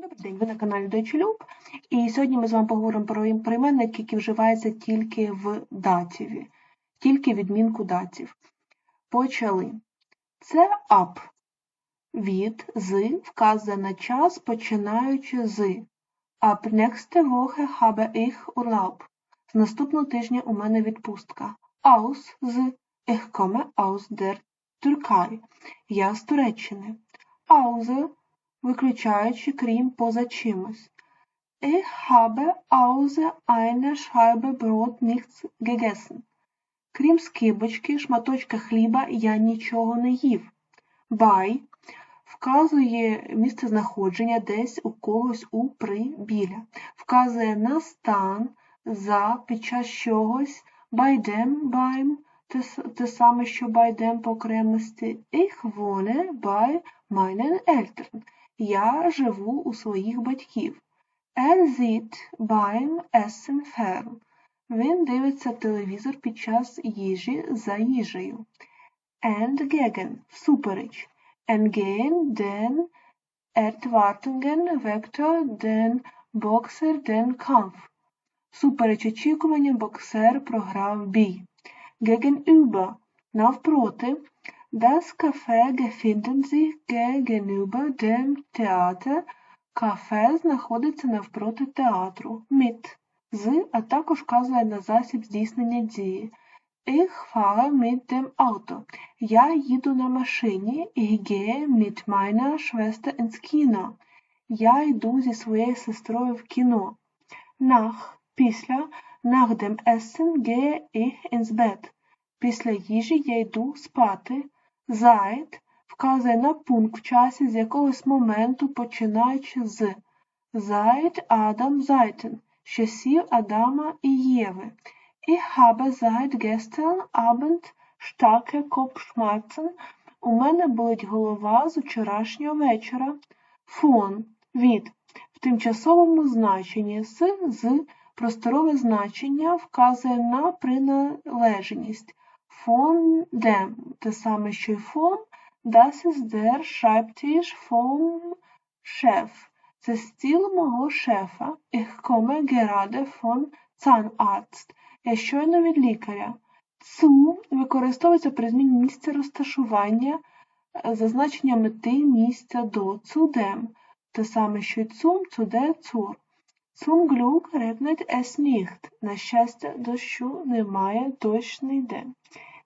Добрий день, ви на каналі Дойчелюб. І сьогодні ми з вами поговоримо про прийменник, який вживається тільки в датіві, тільки відмінку датів. Почали. Це ап. Від з вказує на час, починаючи з. Ab nächste Woche habe ich Urlaub. З наступного тижня у мене відпустка. Aus з Ich komme aus der Türkei. Я з Туреччини. Außer виключаючи крім поза чимось. Ich habe außer einer Scheibe Brot nichts gegessen. Крім скибочки, шматочка хліба я нічого не їв. By вказує місце знаходження десь у когось у при біля. Вказує на стан за під час чогось by beim, те, те саме, що them по окремості. Ich wohne bei meinen Eltern. Я живу у своїх батьків. Er sieht beim Essen fern. Він дивиться телевізор під час їжі за їжею. Entgegen – всупереч. Entgehen den Erwartungen вектор den Boxer den Kampf. Супереч очікуванням боксер програв бій. Gegenüber – навпроти. Das Café befindet sich gegenüber dem Theater. Кафе знаходиться навпроти театру. Mit – з, а також вказує на засіб здійснення дії. Ich fahre mit dem Auto. Я їду на машині. Ich gehe mit meiner Schwester ins Kino. Я йду зі своєю сестрою в кіно. Nach – після. Nach dem Essen gehe ich ins Bett. Після їжі я йду спати. Зайд вказує на пункт в часі з якогось моменту, починаючи з Зайд Адам Зайтен, з часів Адама і Єви. Ich habe seit gestern Abend starke Kopfschmerzen. У мене болить голова з вчорашнього вечора. Фон від в тимчасовому значенні з з просторове значення вказує на приналежність. Von dem, те саме, що й von, das ist der Schreibtisch vom Chef. Це стіл мого шефа. Ich komme gerade von Zahnarzt. Я щойно від лікаря. Zu використовується при зміні місця розташування, зазначення мети місця до Zudem. Те саме, що й zum, zude, zur. Zum Glück regnet es nicht. На щастя, дощу немає, дощ не йде.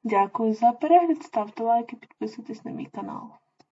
Дякую за перегляд, ставте лайки, підписуйтесь на мій канал.